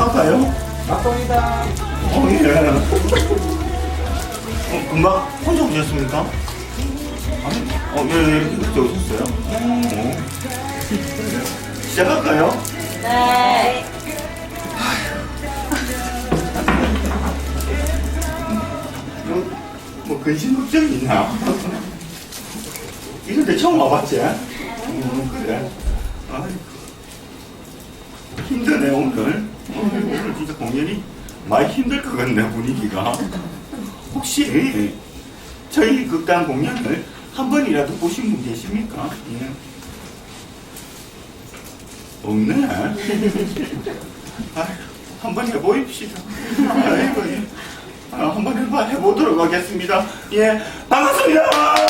시작할까요? 막동이다. 어, 예. 어, 금방 혼자 오셨습니까? 아니, 어, 예, 예, 그때 오셨어요? 어. 시작할까요? 네. 뭐, 뭐 근심 걱정이 있나? 이런데 처음 와봤지? 음, 그래. 아이고. 힘드네, 오늘. 어, 오늘 진짜 공연이 많이 힘들 것 같네, 분위기가. 혹시 저희 극단 공연을 한 번이라도 보신 분 계십니까? 예. 없네. 아이고, 한번 해보입시다. 아이고, 예. 아, 한번 해봐, 해보도록 하겠습니다. 예, 반갑습니다!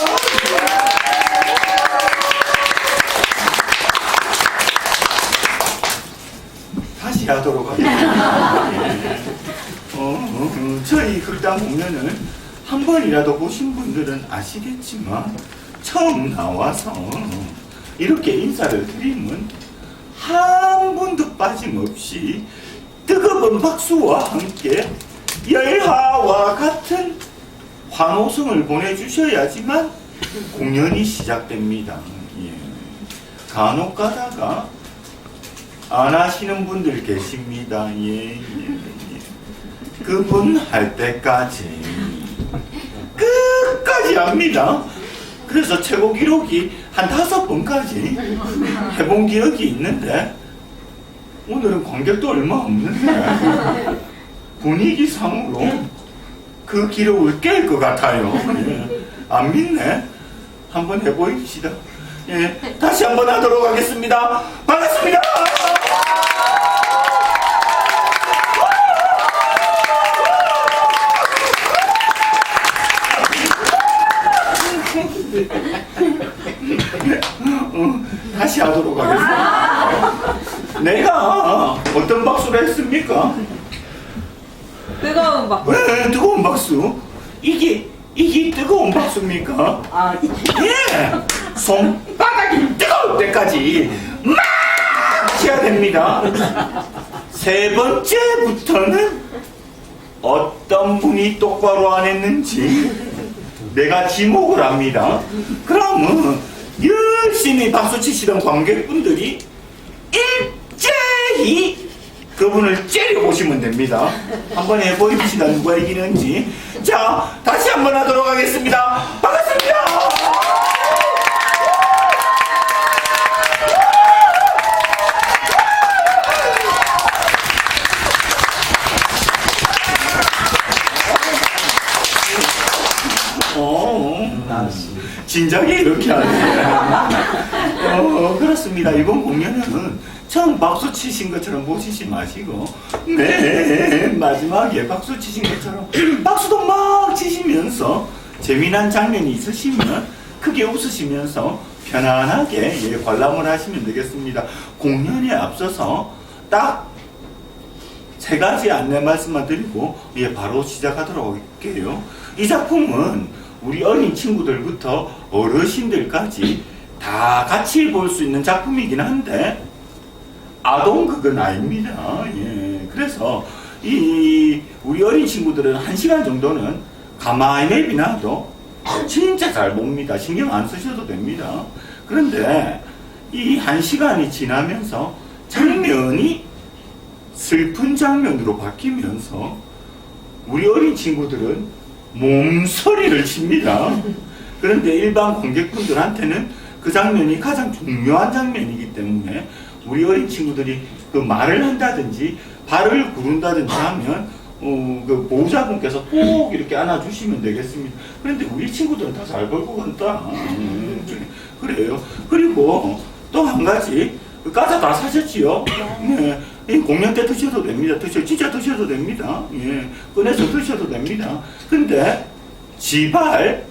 하도록 하겠습니다. 예. 어, 어, 어, 저희 극단 공연을 한 번이라도 보신 분들은 아시겠지만 처음 나와서 이렇게 인사를 드리면 한 분도 빠짐없이 뜨거운 박수와 함께 열화와 같은 환호성을 보내주셔야지만 공연이 시작됩니다. 예. 간혹 가다가 안 하시는 분들 계십니다. 예, 예, 예. 그분 할 때까지 끝까지 합니다. 그래서 최고 기록이 한 다섯 번까지 해본 기억이 있는데 오늘은 관객도 얼마 없는데 분위기상으로 그 기록을 깰 것 같아요. 예. 안 믿네. 한번 해보입시다. 예, 다시 한번 하도록 하겠습니다. 반갑습니다. 어, 다시 하도록 하겠습니다. 내가 어떤 박수를 했습니까? 뜨거운 박. 왜 뜨거운 박수? 이게 이게 뜨거운 박수입니까? 아, 예, 손바닥이 뜨거울 때까지 막 해야 됩니다. 세 번째부터는 어떤 분이 똑바로 안 했는지 내가 지목을 합니다. 그러면 열심히 박수 치시던 관객분들이 일제히 그분을 째려보시면 됩니다. 한번 해보입시다. 누가 이기는지. 자, 다시 한번 하도록 하겠습니다. 진작에 이렇게 하네. 어, 그렇습니다. 이번 공연은 처음 박수 치신 것처럼 보시지 마시고, 네, 마지막에 박수 치신 것처럼 박수도 막 치시면서 재미난 장면이 있으시면 크게 웃으시면서 편안하게 예, 관람을 하시면 되겠습니다. 공연에 앞서서 딱 세 가지 안내 말씀만 드리고 예, 바로 시작하도록 할게요. 이 작품은 우리 어린 친구들부터 어르신들까지 다 같이 볼 수 있는 작품이긴 한데 아동극은 아닙니다. 예, 그래서 이 우리 어린 친구들은 한 시간 정도는 가만히 내비놔도 진짜 잘 봅니다. 신경 안 쓰셔도 됩니다. 그런데 이 한 시간이 지나면서 장면이 슬픈 장면으로 바뀌면서 우리 어린 친구들은 몸소리를 칩니다. 그런데 일반 관객분들한테는 그 장면이 가장 중요한 장면이기 때문에 우리 어린 친구들이 그 말을 한다든지 발을 구른다든지 하면 어, 그 보호자분께서 꼭 이렇게 안아주시면 되겠습니다. 그런데 우리 친구들은 다잘 같다. 음, 그래요. 그리고 또 한 가지 그 과자 다 사셨지요? 네. 이 공연 때 드셔도 됩니다. 드셔, 진짜 드셔도 됩니다. 예. 꺼내서 드셔도 됩니다. 근데, 지발,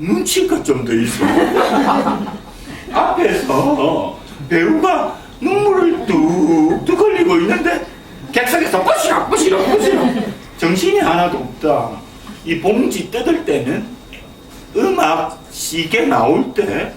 눈치가 좀 더 있어. 앞에서 배우가 눈물을 뚝뚝 흘리고 있는데, 객석에서 뿌시락, 뿌시락, 뿌시락. 정신이 하나도 없다. 이 봉지 뜯을 때는 음악 시계 나올 때,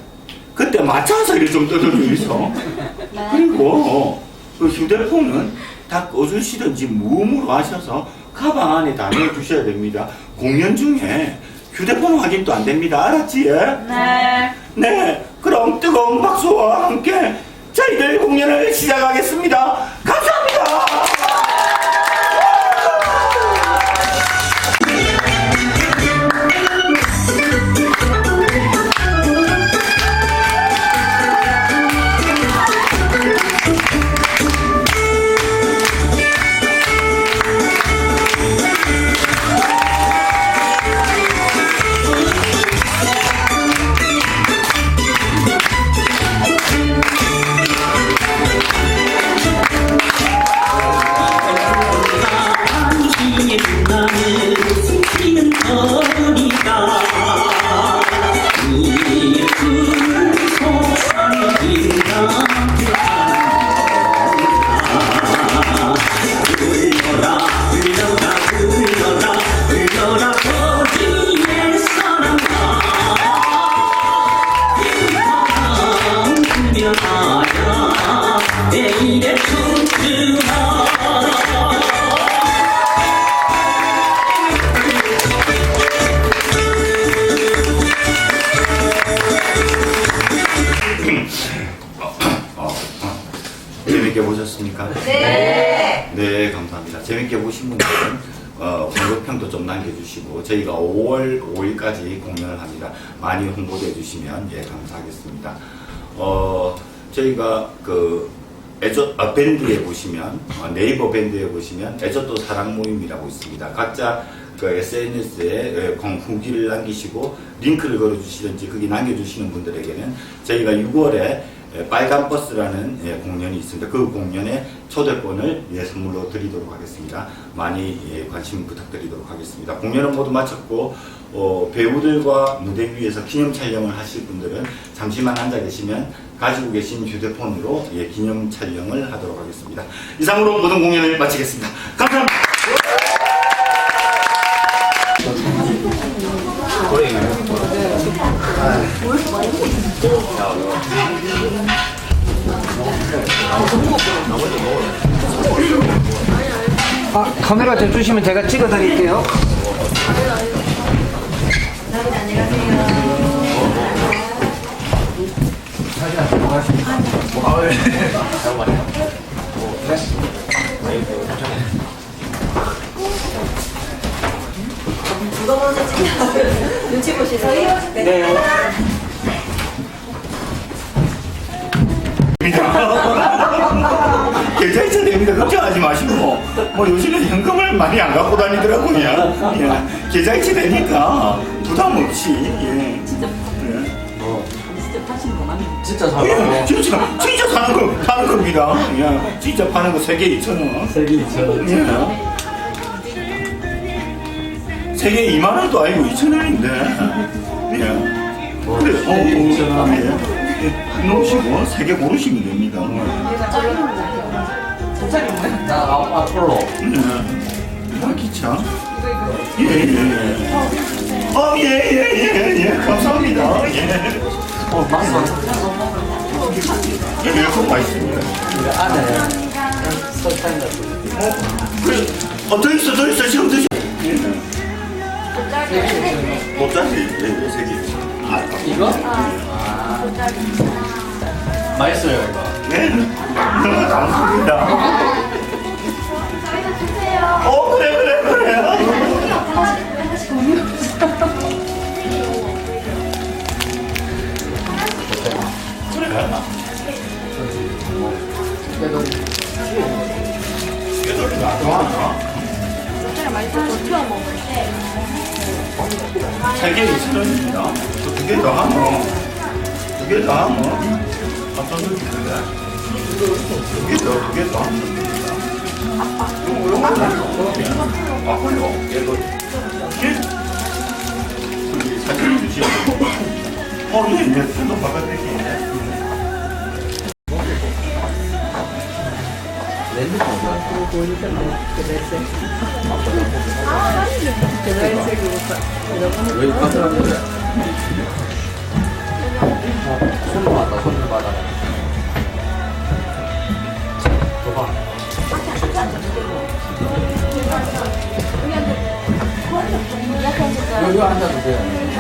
그때 맞춰서 이렇게 좀 뜯어주이소. 그리고 그 휴대폰은 다 꺼주시든지 무음으로 하셔서 가방 안에 다 넣어주셔야 됩니다. 공연 중에 휴대폰 확인도 안 됩니다. 알았지? 예? 네. 네, 그럼 뜨거운 박수와 함께 저희들 공연을 시작하겠습니다. 재밌게 보신 분들은 어, 광고평도 좀 남겨주시고 저희가 5월 5일까지 공연을 합니다. 많이 홍보해 주시면 예 감사하겠습니다. 어, 저희가 그 에조 아, 밴드에 보시면 어, 네이버 밴드에 보시면 에조또 사랑 모임이라고 있습니다. 각자 그 SNS에 후기를 남기시고 링크를 걸어주시든지 거기 남겨주시는 분들에게는 저희가 6월에 예, 빨간 버스라는 예, 공연이 있습니다. 그 공연에 초대권을 예, 선물로 드리도록 하겠습니다. 많이 예, 관심 부탁드리도록 하겠습니다. 공연은 모두 마쳤고 어, 배우들과 무대 위에서 기념 촬영을 하실 분들은 잠시만 앉아 계시면 가지고 계신 휴대폰으로 예, 기념 촬영을 하도록 하겠습니다. 이상으로 모든 공연을 마치겠습니다. 감사합니다. 카메라 대주시면 제가 찍어 드릴게요. 누가 먼저 찍냐면 눈치 보시세요. 네. 됩니다. 걱정하지 마시고 뭐 요즘은 현금을 많이 안 갖고 다니더라고요. 예. 계좌이체 되니까 부담 없이 예. 진짜 예. 진짜 파시는 거? 진짜 예, 진짜 진짜 사는 거 파는 겁니다. 예. 진짜 파는 거 세 개 2천 원. 세개 2천 예. 세개 2만 원도 아니고 2천 원인데. 예. 그래, 어, 어, 예. 예. 놓으시고 세개 고르시면 됩니다. 나 앞으로. 아, 기차? 예, 예, 예. 어, 예, 예, 예, 예. 감사합니다. 예. 어, 맞어. 예, 예, 그거 맛있습니다. 안에 설탕 같은 어, 그래. 어, 더 있어, 더 있어. 지금 드시. 예. 못짜리, 예, 예, 세 개. 아, 이거? 아. 맛있어요, 이거. 네. 감사합니다. 어, 그래, 그래, 그래. 그래도 깨돌이가 안 좋아하나? 세개 2천 원입니다. 두개 더 하면, 두개 더 하면, 어떤 거 주는데? 두개 더, 두 개 더 하면 됩니다. 요거, 요거, 요거. 아, 그래요? 얘도. 예? 여기 사진 주시오. 어, 예, 예, 손도 받아드릴게요. 랜드 왜 카메라 보래? 손 받아, 손 받아. 여기 앉아도 돼요.